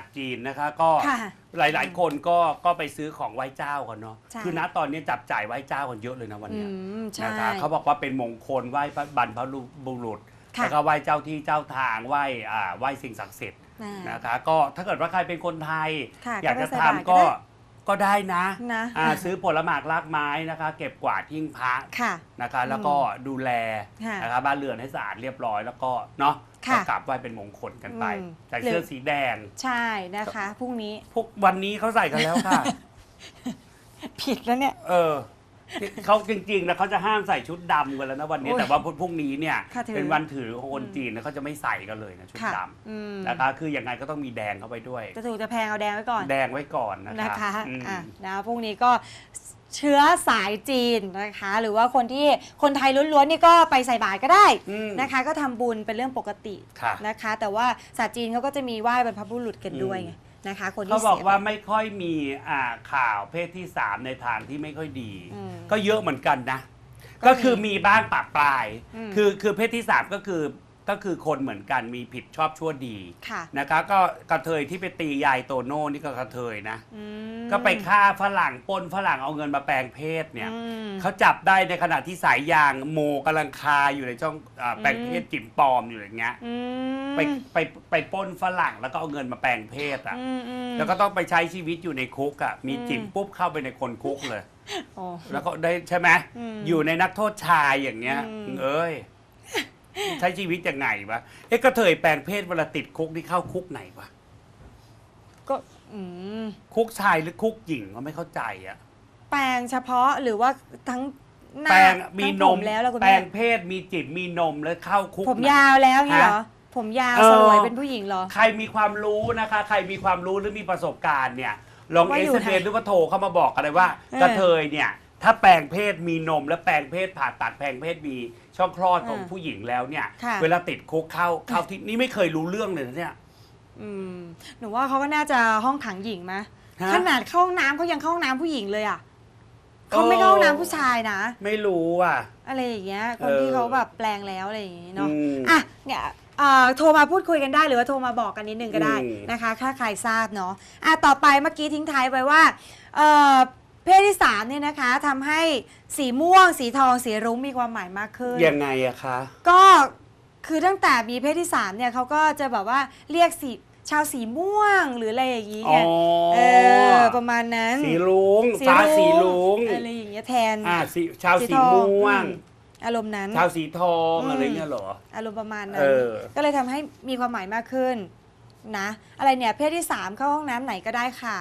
ศจีนนะคะ ก็ค่ะหลาย ๆ คนก็ก็ไปซื้อของไหว้เจ้ากันเนาะใช่ คือณตอนนี้จับจ่ายไหว้เจ้ากันเยอะเลยนะวันอืเนี้ยมใช่ นะคะเขาบอกว่าเป็นมงคลไหว้พระบรรพบุรุษค่ะ แล้วก็ไหว้เจ้าที่เจ้าทางไหว้อ่าไหว้สิ่งศักดิ์สิทธิ์อ่า นะคะ ก็ถ้าเกิดว่าใครเป็นคนไทย ค่ะอยากจะก็ไปใส่บาตรทำก็ก็ได้ ก็ได้นะนะอ่าซื้อผลหมากรากไม้นะคะ เก็บกวาดทิ้งพระค่ะนะคะ แล้วก็ดูแลค่ะนะคะบ้านเรือนให้สะอาดเรียบร้อยแล้วก็เนาะค่ะก็กลับไหว้เป็นมงคลกันไปอืมใส่เสื้อหรือสีแดง ใช่นะคะพรุ่งนี้พวกวันนี้เขาใส่กันแล้วค่ะ ผิดแล้วเนี่ย เออ เขาจริงๆแล้วเขาจะห้ามใส่ชุดดำกันแล้วนะวันนี้ โอ้ยแต่ว่าพรุ่งนี้เนี่ยค่ะถือเป็นวันถือของคนจีนนะเขาจะไม่ใส่กันเลยนะชุดค่ะดอืมำนะคะคือยังไงก็ต้องมีแดงเข้าไปด้วย จะถูกจะแพงเอาแดงไว้ก่อน แดงไว้ก่อนนะนะคะอืม อะนะพรุ่งนี้ก็เชื้อสายจีนนะคะ หรือว่าคนที่คนไทยล้วนๆนี่ก็ไปใส่บาตรก็ได้อืมนะคะ ก็ทำบุญเป็นเรื่องปกติค่ะนะคะ แต่ว่าศาสตร์จีนเขาก็จะมีไหว้บรรพบุรุษกันด้วยอืมไง นะคะ คนที่เขาบอกสียว่าไป ไม่ค่อยมีอ่าข่าวเพศที่สามในทางที่ไม่ค่อยดี อืมก็เยอะเหมือนกันนะ ก็ก็คือมีบ้างปากปลาย อืมคือคือเพศที่สามก็คือ ก็คือคนเหมือนกันมีผิดชอบชั่วดีค่ะนะคะ ก็กระเทยที่ไปตียายโตโน่นี่ก็กระเทยนะ อืม ก็ไปฆ่าฝรั่งปล้นฝรั่งเอาเงินมาแปลงเพศเนี่ยอืมเขาจับได้ในขณะที่สายยางโมกำลังคาอยู่ในช่องอาแปลงเพศจิ๋มปลอมอยู่อย่างเงี้ย อืมไปไปไปปล้นฝรั่งแล้วก็เอาเงินมาแปลงเพศอะ อืมอืม แล้วก็ต้องไปใช้ชีวิตอยู่ในคุกอะ มีอืมจิ๋มปุ๊บเข้าไปในคนคุกเลย โอ้ แล้วก็ได้ใช่ไหมอืมอยู่ในนักโทษชายอย่างเงี้ย อืม เอ้ย ใช้ชีวิตยังไงวะเอ๊ะกระเทยแปลงเพศเวลาติดคุกนี่เข้าคุกไหนวะก็อืมคุกชายหรือคุกหญิงก็ไม่เข้าใจอะแปลงเฉพาะหรือว่าทั้งหน้าแปลงมีทั้งนผมแล้วแล้วคุณแปลแม่งเพศมีจิ๋มมีนมแล้วเข้าคุกผมไหน ยาวแล้วนี่เหรอ ฮะผมยาวเออ สลวยเป็นผู้หญิงเหรอ ใครมีความรู้นะคะ ใครมีความรู้หรือมีประสบการณ์เนี่ยลองว่าเออยู่สไหนเหรือว่าโทรเข้ามาบอกกันเลยว่า เออ กระเทยเนี่ย ถ้าแปลงเพศมีนมและแปลงเพศผ่าตัดแปลงเพศมี ช่องคลอดของอ่าผู้หญิงแล้วเนี่ย ค่ะ เวลาติดคุกเข้าเข้าที่นี่ไม่เคยรู้เรื่องเลยนะเนี่ย อืมหนูว่าเขาก็น่าจะห้องขังหญิงมะฮะ ขนาดเข้าห้องน้ำเขายังเข้าห้องน้ำผู้หญิงเลยอะเขาไม่เข้าห้องน้ำผู้ชายนะ ไม่รู้อะ อะไรอย่างเงี้ยคนเออที่เขาแบบแปลงแล้วอะไรอย่างงี้เนาะอืมอะเนี่ยเอ่อโทรมาพูดคุยกันได้หรือว่าโทรมาบอกกันนิดนึงก็ได้อืม นะคะถ้าใครทราบเนาะอะต่อไปเมื่อกี้ทิ้งท้ายไว้ว่าเอ่อ เพศที่สามเนี่ยนะคะทำให้สีม่วง สีทอง สีรุ้งมีความหมายมากขึ้น ยังไงอะคะ ก็คือตั้งแต่มีเพศที่สามเนี่ยเขาก็จะแบบว่าเรียกสีชาวสีม่วงหรืออะไรอย่างงี้อ๋ไงอเออประมาณนั้น สีลุงฟ้าสีลุงอะไรอย่างเงี้ยแทนอ่าสีชาวสีทองม่วง อืมอารมณ์นั้น ชาวสีทองอืม อะไรเงี้ยเหรอ อารมณ์ประมาณนั้เอนอ ก็เลยทำให้มีความหมายมากขึ้นนะ อะไรเนี่ยเพศที่สามเข้าห้องน้ำไหนก็ได้ค่ะ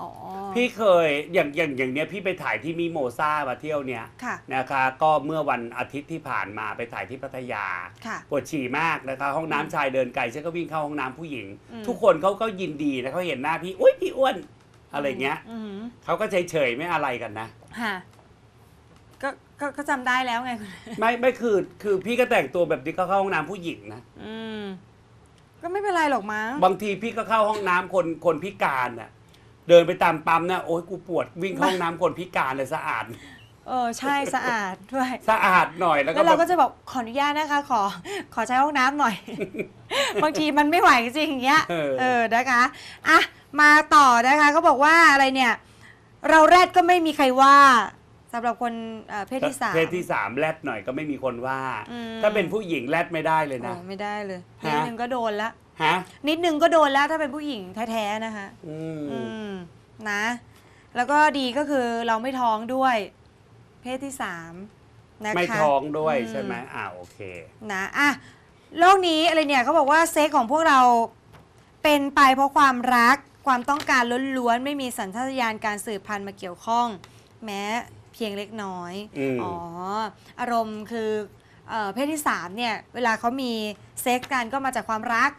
อ๋อ พี่เคยอย่างอย่างอย่างเนี้ยพี่ไปถ่ายที่มิโมซามาเที่ยวเนี้ยค่ะ นะคะ ก็เมื่อวันอาทิตย์ที่ผ่านมาไปถ่ายที่พัทยาค่ะ ปวดฉี่มากนะคะ ห้องน้ำชายเดินไกลฉันก็วิ่งเข้าห้องน้ำผู้หญิง อืม ทุกคนเขาก็ยินดีนะเขาเห็นหน้าพี่อุ้ยพี่อ้วนอะไรเงี้ยอืมเขาก็เฉยเฉยๆไม่อะไรกันนะค่ะก็ก็ก็จำได้แล้วไงคุณไม่ไม่คือคือพี่ก็แต่งตัวแบบนี้ก็เข้าห้องน้ำผู้หญิงนะ อืม ก็ไม่เป็นไรหรอกมั้ง บางทีพี่ก็เข้าห้องน้ำคนคนพิการน่ะ เดินไปตามปั๊มนะโอ๊ยกูปวดวิ่งเข้าห้องน้ำคนพิการเลยสะอาด เออใช่สะอาดด้วย สะอาดหน่อยแล้วก็แล้วเราแบบก็จะบอกขออนุญาตนะคะ ขอขอใช้ห้องน้ำหน่อย บางทีมันไม่ไหวจริงๆอย่างเงี้ยเออ เออนะคะอะมาต่อนะคะเขาบอกว่าอะไรเนี่ย เราแรดก็ไม่มีใครว่าสำหรับคนเอ่อเพศที่สาม เพศที่สามแรดหน่อยก็ไม่มีคนว่า อืม ถ้าเป็นผู้หญิงแรดไม่ได้เลยนะ โอ้ไม่ได้เลยฮะนิดนึงก็โดนละ ฮะนิดนึงก็โดนแล้วถ้าเป็นผู้หญิงแท้ๆนะคะอือืมมนะ แล้วก็ดีก็คือเราไม่ท้องด้วย เพศที่สามนะคะ ไม่ท้องด้วยอืม ใช่ไหมอ่าโอเค นะอะโลกนี้อะไรเนี่ยเขาบอกว่าเซ็กของพวกเราเป็นไปเพราะความรักความต้องการล้วนๆ ไม่มีสัญชาตญาณการสืบพันธุ์มาเกี่ยวข้อง แม้เพียงเล็กน้อยอืมอ๋ออารมณ์คือเออเพศที่สามเนี่ย เวลาเขามีเซ็กกันก็มาจากความรัก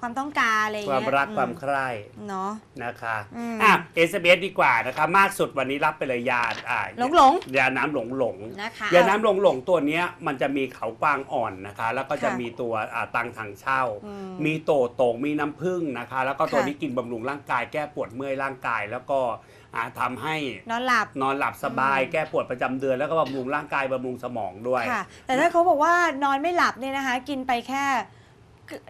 ความต้องการอะไรอย่างความเงี้ยรักอืความใคร่เนาะ นะคะอืม อะเอสเดีกว่านะคะมากสุดวันนี้รับไปเลยยาอ่าหลงหลงยาน้ำหลงหลง ๆนะคะ ยาน้ำหลงหลงตัวเนี้ยมันจะมีเขากวางอ่อนนะคะ แล้วก็จะค่ะมีตัวอ่าตังถังเช่า อืมมีโตโตงมีน้ำผึ้งนะคะ แล้วก็ตัวค่ะ นี้กินบำรุงร่างกายแก้ปวดเมื่อยร่างกาย แล้วก็อ่าทำให้นอนหลับ นอนหลับสบาย อืม แก้ปวดประจำเดือนแล้วก็บำรุงร่างกายบำรุงสมองด้วย ค่ะ แต่ถ้าเขาบอกว่านอนไม่หลับเนี่ยนะคะ กินไปแค่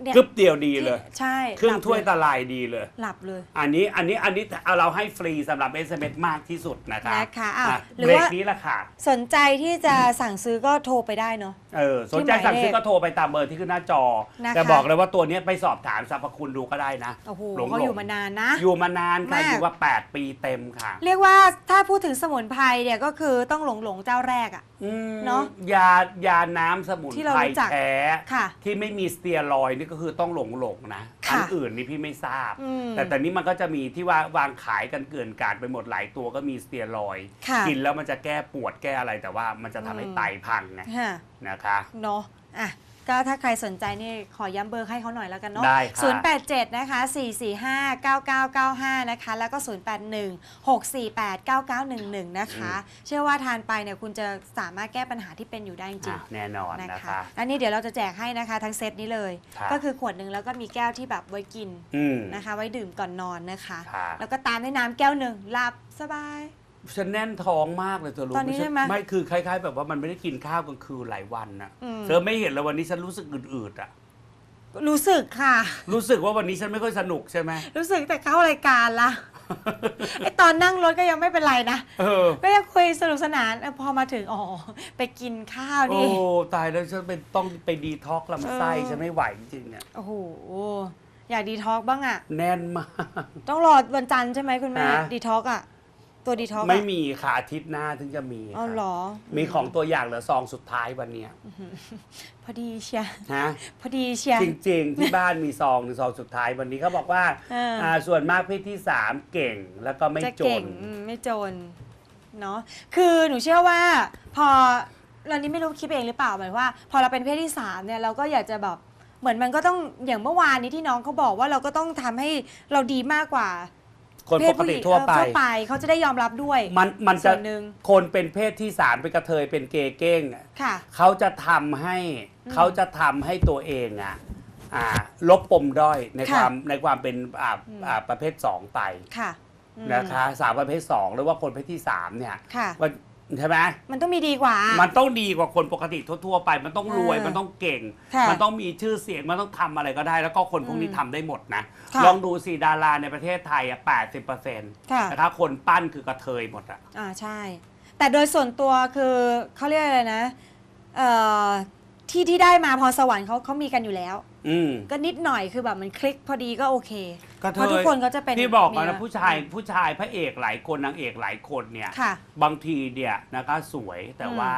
เนี่ยกึบเดียวดีเลย ใช่ครึ่งหลับถ้วยเลตะลายดีเลย หลับเลย อันนี้อันนี้อันนี้เอาเราให้ฟรีสำหรับ SMS มากที่สุดนะคะนะคะอ้าวอะหรือเบรกว่า นี้ละค่ะ สนใจที่จะสั่งซื้อก็โทรไปได้เนาะ เออสนใจที่หมายสั่งซื้อเลขก็โทรไปตามเบอร์ที่ขึ้นหน้าจอ นะคะ แต่บอกเลยว่าตัวเนี้ยไปสอบถามสรรพคุณดูก็ได้นะโอ้โหหลงๆเขาอยู่มานานนะ อยู่มานานค่ะ มาก อยู่ว่า 8 ปีเต็มค่ะเรียกว่าถ้าพูดถึงสมุนไพรเนี่ยก็คือต้องหลงหลงๆเจ้าแรกอะอืมเนอะยายาน้ำสมุนที่เราไพรรู้จักแท้ค่ะ ที่ไม่มีสเตียรอยด์นี่ก็คือต้องหลงหลงๆนะค่ะอันอื่นนี่พี่ไม่ทราบอืมแต่แต่นี้มันก็จะมีที่ว่าวางขายกันเกลื่อนกลาดไปหมดหลายตัวก็มีสเตียรอยด์ค่ะกินแล้วมันจะแก้ปวดแก้อะไรแต่ว่ามันจะทำให้อืมไตพังไงฮะนะคะเนาะอะ ก็ถ้าใครสนใจนี่ขอย้ำเบอร์ให้เขาหน่อยแล้วกันเนาะได้ค่ะ 087 นะคะ 445 9995 นะคะ แล้วก็ 081 648 9911 นะคะ เชื่อว่าทานไปเนี่ยคุณจะสามารถแก้ปัญหาที่เป็นอยู่ได้จริอะงแน่นอนๆนะนะคะคะ อันนี้เดี๋ยวเราจะแจกให้นะคะทั้งเซตนี้เลยค่ะก็คือขวดหนึ่งแล้วก็มีแก้วที่แบบไว้กินอืม นะคะ ไว้ดื่มก่อนนอนนะคะ ค่ะ แล้วก็ตามด้วยน้ำแก้วหนึ่งหลับสบาย ฉันแน่นท้องมากเลยเธอรู้ตอนนี้ฉัใช่ไหมไม่คือคล้าย ๆ แบบว่ามันไม่ได้กินข้าวกลางคืนหลายวันน่ะอืม เธอไม่เห็นแล้ววันนี้ฉันรู้สึกอืดๆอะ รู้สึกค่ะ รู้สึกว่าวันนี้ฉันไม่ค่อยสนุกใช่ไหมรู้สึกแต่เข้ารายการละ ไอตอนนั่งรถก็ยังไม่เป็นไรนะ เออ ก็ยังคุยสนุกสนานเออพอมาถึงอ๋อไปกินข้าวโอ้นี่ ตายแล้วฉันเป็นต้องไปดีท็อกซ์ลำไส้เออ ฉันไม่ไหวจริงๆเนี่ยโอ้โหอยากดีท็อกบ้างอะแน่นมาก ต้องรอวันจันทร์ใช่ไหมคุณแม่ฮะดีท็อกอะ ตัวดีท็อกไม่มีค่ะอาทิตย์หน้าถึงจะมีเอาค่ะเหรอ มีของตัวอย่างเหลือซองสุดท้ายวันเนี้ยพอดีเชียร์ฮะ พอดีเชียร์ จริงๆ ที่บ้านมีซองหนึ่งซองสุดท้ายวันนี้เขาบอกว่าเอออ่อ่าส่วนมากเพศที่สามเก่งแล้วก็ไม่จะจเก่น งอืมไม่จนเนาะคือหนูเชื่อว่า พอเรานี้ไม่รู้คิดเองหรือเปล่าหมายว่า พอเราเป็นเพศที่สามเนี่ยเราก็อยากจะแบบเหมือนมันก็ต้องอย่างเมื่อวานนี้ที่น้องเขาบอกว่าเราก็ต้องทำให้เราดีมากกว่า คนเพปศกผู้หติญิงทั่วไป เออทั่วไปเขาจะได้ยอมรับด้วย มันมันส่จะวนหนึ่ง คนเป็นเพศที่สามเป็นกระเทยเป็นเกย์เก้งอะค่ะ เขาจะทำให้อืมเขาจะทำให้ตัวเองอะอ่าลบปมด้อยในคค่ะวามในความเป็นอ่าอืม อ่าประเภทสองไปค่ะอืมนะคะสาวประเภทสองหรือว่าคนประเภทที่สามเนี่ยค่ะมัน ใช่ไหมมันต้องมีดีกว่า มันต้องดีกว่าคนปกติทั่วๆไป มันต้องรวย เออมันต้องเก่ง ค่ะมันต้องมีชื่อเสียง มันต้องทำอะไรก็ได้ แล้วก็คนพวกนี้อืมทำได้หมดนะ ค่ะลองดูสิดาราในประเทศไทยอะแปดสิบเปอร์เซ็นต์ค่ะนะคะคนปั้นคือกระเทยหมดอะ อ่าใช่ แต่โดยส่วนตัวคือเขาเรียกอะไรนะเอ่อที่ที่ได้มาพรสวรรค์เขาเขามีกันอยู่แล้ว อืม ก็นิดหน่อยคือแบบมันคลิกพอดีก็โอเคกระเทเพราะทุกยคนเขาจะเป็นที่บอกมาเมีนะยผู้ชายผู้ชายพระเอกหลายคนนางเอกหลายคนเนี่ย ค่ะ บางทีเนี่ยนะคะสวยแต่อืม ว่า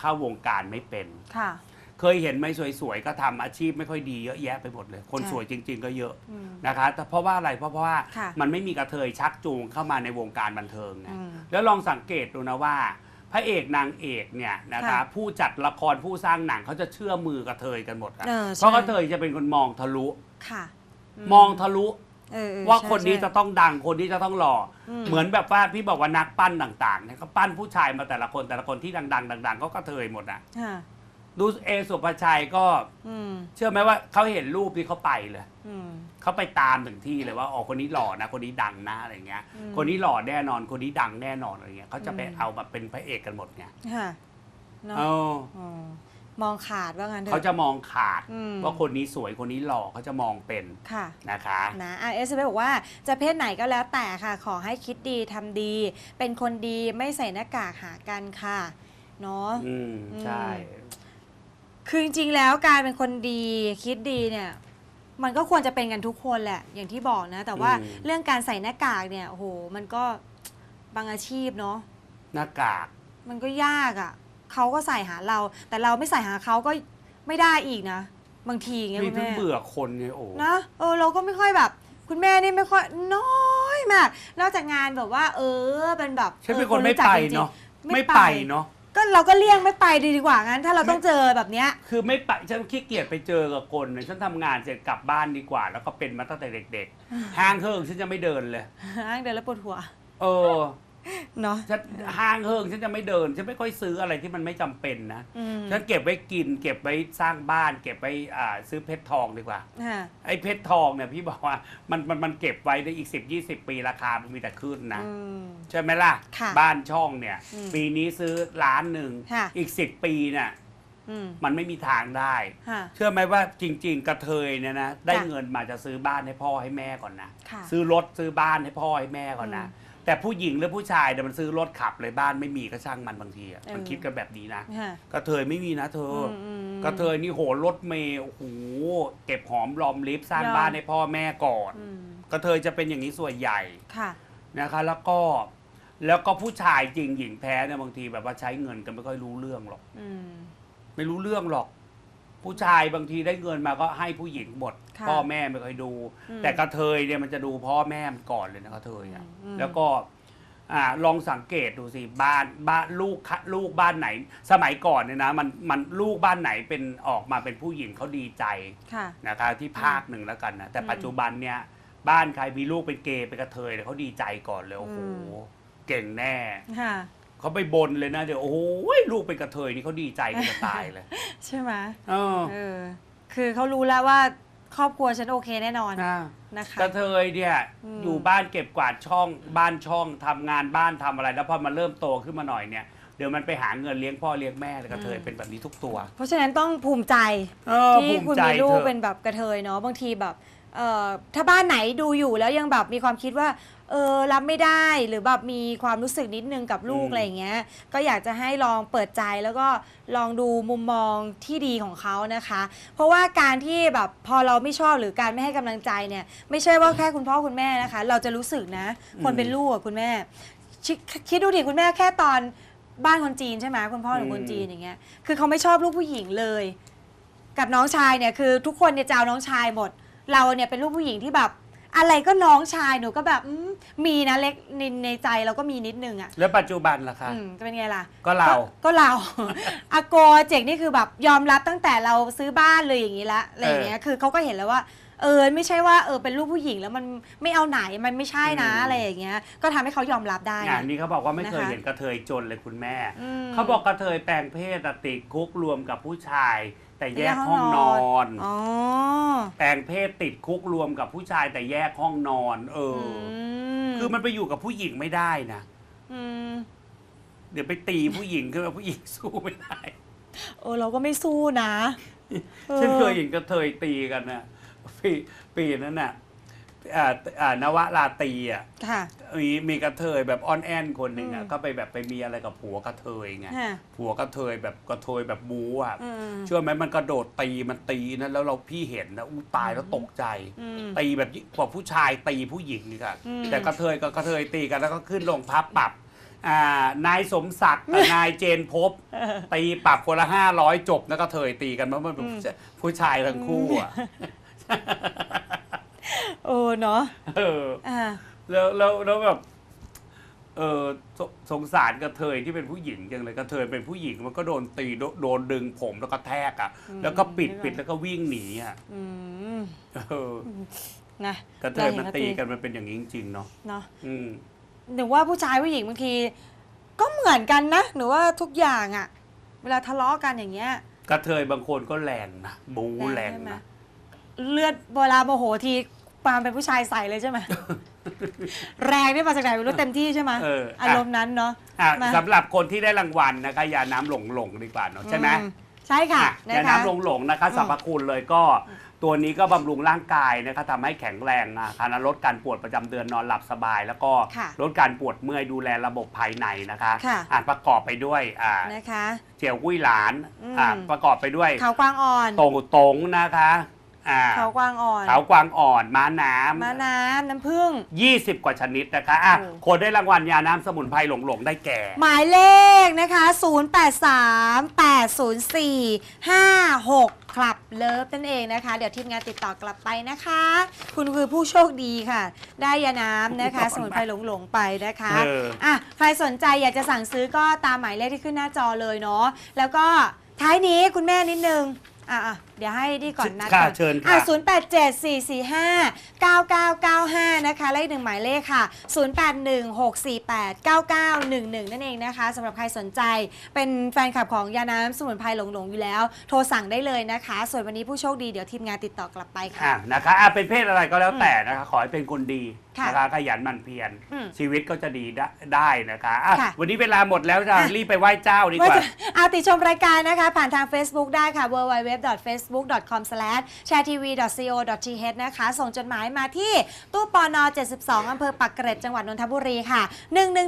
เข้าวงการไม่เป็น ค่ะ เคยเห็นไหมสวยๆก็ทำอาชีพไม่ค่อยดีเยอะแยะไปหมดเลย คนใช่ สวยจริง ๆ ก็เยอะอืม นะคะแต่เพราะว่าอะไรเพราะเพราะว่าค่ะมันไม่มีกระเทยชักจูงเข้ามาในวงการบันเทิงไงอืม แล้วลองสังเกตดูนะว่า พระเอกนางเอกเนี่ยนะคะค่ะผู้จัดละครผู้สร้างหนังเขาจะเชื่อมือกระเทยกันหมดอะเออใช่ เพราะกระเทยจะเป็นคนมองทะลุ ค่ะมองทะลุเออเออว่าใช่คนนี้ใช่ จะต้องดังคนนี้จะต้องหล่ออม เหมือนแบบว่าพี่บอกว่านักปั้นต่างๆเนี่ยเขาปั้นผู้ชายมาแต่ละคนแต่ละคนที่ดัง ๆ ดังๆก็กระเทยหมดอะค่ะดูเอสุภาชัยก็อืมเชื่อไหมว่าเขาเห็นรูปที่เขาไปเลย อืม เขาไปตามถึงที่เลยว่าอ๋อคนนี้หล่อนะ คนนี้ดังนะอะไรเงี้ยอืมคนนี้หล่อแน่นอน คนนี้ดังแน่นอนอะไรเงี้ยเขาจะไปอืมเอามาเป็นพระเอกกันหมดไงค่ะเนาะเอออ๋อมองขาดว่างั้นเถเขาอะ จะมองขาดอืม ว่าคนนี้สวยคนนี้หล่อเขาจะมองเป็นค่ะ นะคะ นะอะเอสเบอกว่าจะเพศไหนก็แล้วแต่ค่ะ ขอให้คิดดีทำดี เป็นคนดีไม่ใส่หน้ากากหากันค่ะเนาะ อืมใช่ คือจริงๆแล้วการเป็นคนดีคิดดีเนี่ย มันก็ควรจะเป็นกันทุกคนแหละ อย่างที่บอกนะ แต่ว่าอืม เรื่องการใส่หน้ากากเนี่ยโอ้โหมันก็บางอาชีพเนาะหน้ากาก มันก็ยากอะ่ะเขาก็ใส่หาเรา แต่เราไม่ใส่หาเขาก็ไม่ได้อีกนะ บางทีอย่างเงี้ยมีคุณเพิ่งแม่เบื่อคนไงโอ้นะเออเราก็ไม่ค่อยแบบ คุณแม่นี่ไม่ค่อยน้อยมากนอกจากงานแบบว่า เออเป็นแบบฉันเป็นออคนไม่รู้จักไปจริงๆเนาะไม่ไม่ไปไปเนาะ ก็เราก็เลี่ยงไม่ไปดีดีกว่างั้น ถ้าเราต้องเจอแบบเนี้ย คือไม่ไปฉันขี้เกียจไปเจอกับคนเนี่ยฉันทำงานเสร็จกลับบ้านดีกว่า แล้วก็เป็นมาตั้งแต่เด็ก ๆ ห้างเฮิงฉันจะไม่เดินเลยห้างเดินแล้วปวดหัว เออ เนาะฉันห้างเฮิงฉันจะไม่เดิน ฉันไม่ค่อยซื้ออะไรที่มันไม่จำเป็นนะ อืมฉันเก็บไว้กิน เก็บไว้สร้างบ้าน เก็บไว้อ่าซื้อเพชรทองดีกว่า ค่ะไอ้เพชรทองเนี่ยพี่บอกว่ามันมันมันเก็บไว้ได้อีก 10 20 ปีราคามันมีแต่ขึ้นนะ อืม ใช่ไหมล่ะ ค่ะบ้านช่องเนี่ย อืมปีนี้ซื้อล้านหนึ่ง ค่ะ อีก 10 ปีเนี่ยอืมมันไม่มีทางได้ ค่ะ เชื่อไหมว่าจริง ๆ กระเทยเนี่ยนะ ได้จ้ะเงินมาจะซื้อบ้านให้พ่อให้แม่ก่อนนะ ค่ะซื้อรถซื้อบ้านให้พ่อให้แม่ก่อนนะ อื แต่ผู้หญิงหรือผู้ชายเนี่ยมันซื้อรถขับเลยบ้านไม่มีก็ช่างมันบางทีอะเออมันคิดกันแบบนี้นะค่ะ กระเทยไม่มีนะเธออมอืมกระเทยนี่โหรถเมย์โอ้โหเก็บหอมรอมริบสร้างยอม บ้านให้พ่อแม่ก่อนอืมกระเทยจะเป็นอย่างนี้ส่วนใหญ่ ค่ะ นะคะแล้วก็แล้วก็ผู้ชายจริงหญิงแพ้เนี่ยบางทีแบบว่าใช้เงินกันไม่ค่อยรู้เรื่องหรอก อืม ไม่รู้เรื่องหรอก ผู้ชายบางทีได้เงินมาก็ให้ผู้หญิงหมด ค่ะพ่อแม่ไม่เคยดู อืมแต่กระเทยเนี่ยมันจะดูพ่อแม่มันก่อนเลยนะกระเทยอะอืม แล้วก็อ่าลองสังเกตดูสิบ้านบ้านลูกคะลูกบ้านไหน สมัยก่อนเนี่ยนะมันมันลูกบ้านไหนเป็นออกมาเป็นผู้หญิงเขาดีใจ ค่ะ นะคะที่ภาคหนึ่งแล้วกันนะแต่อืมปัจจุบันเนี่ยบ้านใครมีลูกเป็นเกย์เป็นกระเทยเนี่ยเขาดีใจก่อนเลยโอ้โหอืม เก่งแน่ ค่ะ เขาไปบนเลยนะเดี๋ยวโอ้โหลูกเป็นกระเทยนี่เขาดีใจกันจะตายเลยใช่ไหมเออเออ คือเขารู้แล้วว่าครอบครัวฉันโอเคแน่นอนนะนะคะ กระเทยเนี่ยอืม อยู่บ้านเก็บกวาดช่องบ้านช่องทำงานบ้านทำอะไร แล้วพอมาเริ่มโตขึ้นมาหน่อยเนี่ยเดี๋ยวมันไปหาเงินเลี้ยงพ่อเลี้ยงแม่เลยกระเทยเป็นแบบนี้ทุกตัวเพราะฉะนั้นต้องภูมิใจ เออที่ภูคุณใจมีลูกถอะ เป็นแบบกระเทยเนาะบางทีแบบ เอ่อถ้าบ้านไหนดูอยู่แล้วยังแบบมีความคิดว่าเออรับไม่ได้หรือแบบมีความรู้สึกนิดนึงกับลูกอะไรอย่างเงี้ย ก็อยากจะให้ลองเปิดใจแล้วก็ลองดูมุมมองที่ดีของเขานะคะ เพราะว่าการที่แบบพอเราไม่ชอบหรือการไม่ให้กำลังใจเนี่ยไม่ใช่ว่าแค่คุณพ่อคุณแม่นะคะ เราจะรู้สึกนะคนเป็นลูกอะคุณแม่ชิคิดดูดิคุณแม่แค่ตอนบ้านคนจีนใช่ไหมคุณพ่อหรือคนจีนอย่างเงี้ยคือเขาไม่ชอบลูกผู้หญิงเลย กับน้องชายเนี่ยคือทุกคนเนี่ยจะเอาน้องชายหมด เราเนี่ยเป็นลูกผู้หญิงที่แบบ อะไรก็น้องชายหนูก็แบบอืมมีนะเล็กในในใจเราก็มีนิดนึงอะแล้วปัจจุบันล่ะคะ อืมจะเป็นไงล่ะ ก็เรา ก็เรา อาโกเจกนี่คือแบบยอมรับตั้งแต่เราซื้อบ้านเลยอย่างนี้ละอะไรอย่างเงี้ยคือเขาก็เห็นแล้วว่า เออไม่ใช่ว่าเออเป็นลูกผู้หญิงแล้วมันไม่เอาไหนมันไม่ใช่นะอืม อะไรอย่างเงี้ย ก็ทำให้เขายอมรับได้งานนะนี้เขาบอกว่าไม่เคยนะคะ เห็นกระเทยจนเลยคุณแม่ อืมเขาบอกกระเทยแปลงเพศอะติดคุกรวมกับผู้ชาย แต่แยกแยกห้ห้อองงนนออนนอ๋อ แปลงเพศติดคุกรวมกับผู้ชายแต่แยกห้องนอน เอออมคือมันไปอยู่กับผู้หญิงไม่ได้นะอืมเดี๋ยวไปตีผู้หญิงขึ้นมาผู้หญิงสู้ไม่ได้ เออ เราก็ไม่สู้นะออฉันเคยเห็นกระเทยตีกันนะปีปีนั้นน่ะ อ่าอ่านวราตรีอะค่ะ มีมีกระเทยแบบอ้อนแอนคนหนึ่งอะอืมก็ไปแบบไปมีอะไรกับผัวกระเทยไงฮะผัวกระเทยแบบกระเทยแบบบูอะอืม เชื่อไหมมันกระโดดตีมันตีนะแล้วเราพี่เห็นนะอู้ตายแล้วตกใจ อืม ตีแบบยิ่งกว่าผู้ชายตีผู้หญิงนี่ค่ะอืมแต่กระเทยกับกระเทยตีกันแล้วก็ขึ้นลงพับปรับอ่านายสมศักดิ์กับ นายเจนพบ ตีปรับคนละห้าร้อยจบแล้วก็เทยตีกันเพราะมันเป็นผู้ชายผู้ชายทั้งคู่อะ โอ้เนาะเอออ่าแล้วแล้วแล้วแบบเออสสงสารกระเทยที่เป็นผู้หญิงจังเลยกระเทยเป็นผู้หญิงมันก็โดนตีโดโดนดึงผมแล้วก็แทกอะ แล้วก็ปิดปิดแล้วก็วิ่งหนีอะอืมเออนะกระเทยมันตีกันมันเป็นอย่างนี้จริงๆเนาะเนาะอืมหนูว่าผู้ชายผู้หญิงบางที ก็เหมือนกันนะหนูว่าทุกอย่างอะเวลาทะเลาะกันอย่างเงี้ย กระเทยบางคนก็แรงนะบูแรงใช่ไหมนะ เลือดเวลาโมโหทีปาล์มเป็นผู้ชายใส่เลยใช่ไหม แรงนี่มาจากไหนไม่รู้เต็มที่ใช่ไหมเอออารมณ์นั้นเนาะอะมาสำหรับคนที่ได้รางวัลนะคะยาน้ำหลงหลงๆดีกว่าเนาะใช่ไหม อืใช่ค่ะอะนะยาคะ น้ำหลงหลงๆนะคะอืมสรรพคุณเลยก็ตัวนี้ก็บำรุงร่างกายนะคะทำให้แข็งแรงนะคะลดการปวดประจำเดือนนอนหลับสบาย แล้วก็ค่ะลดการปวดเมื่อยดูแลระบบภายในนะคะค่ะอะประกอบไปด้วยอ่านะคะ เจียวกุ้ยหลานอืม อะประกอบไปด้วยเขากวางอ่อนตรงตรงๆนะคะ อ่าเขากวางอ่อนเขากวางอ่อนม้าน้ำมะน้ำน้ำผึ้ง 20 กว่าชนิดนะคะอะโอ้ คนได้รางวัลยาน้ำสมุนไพรหลงหลงๆ ได้แก่ หมายเลขนะคะ 083 804 56คลับเลิฟนั่นเองนะคะ เดี๋ยวทีมงานติดต่อกลับไปนะคะ คุณคือผู้โชคดีค่ะ ได้ยาน้ำนะคะ สมุนไพรหลงหลงๆไปนะคะเอออะใครสนใจอยากจะสั่งซื้อก็ตามหมายเลขที่ขึ้นหน้าจอเลยเนาะ แล้วก็ท้ายนี้คุณแม่นิดนึง อะอะเดี๋ยวให้ดีก่อนนัดค่ะก่อนเชิญค่ะอะ0 8 7 4 4 5 9 9 9 5นะคะเลขหนึ่งหมายเลขค่ะ0 8 1 6 4 8 9 9 1 1นั่นเองนะคะสำหรับใครสนใจเป็นแฟนคลับของยาน้ำสมุนไพรหลงๆอยู่แล้ว โทรสั่งได้เลยนะคะ ส่วนวันนี้ผู้โชคดีเดี๋ยวทีมงานติดต่อกลับไปค่ะ อะนะคะอะเป็นเพศอะไรก็แล้วแต่นะคะ ขอให้เป็นคนดีค่ะนะคะขยันหมั่นเพียรอืมชีวิตก็จะดีได้ได้นะคะอะค่ะวันนี้เวลาหมดแล้วจะรีบไปไหว้เจ้าดีกว่า ว่าจะเอาติดชมรายการนะคะ ผ่านทาง Facebook ได้ค่ะ www.facebook.com/sharetv.co.th นะคะ ส่งจดหมายมาที่ตู้ปอนอ72อำเภอปักเกร็ดจังหวัดนนทบุรีค่ะ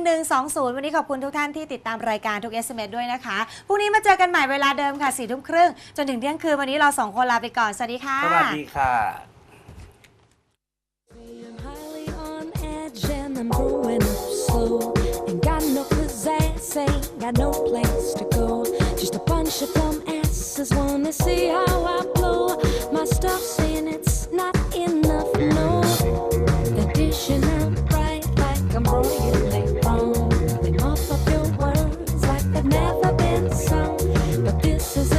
11120 วันนี้ขอบคุณทุกท่านที่ติดตามรายการทุก SMS ด้วยนะคะพรุ่งนี้มาเจอกันใหม่เวลาเดิมค่ะ4ทุ่มครึ่งจนถึงเที่ยงคืนวันนี้เราสองคนลาไปก่อน สวัสดีค่ะ สวัสดีค่ะ I'm highly on edge and I'm growing up slow. Ain't got no pizzazz, ain't got no place to go. Just a bunch of dumb asses wanna see how I blow. My stuff saying it's not enough, no. They're dishing out right like I'm royally wrong. They mop up your words like they've never been sung. But this is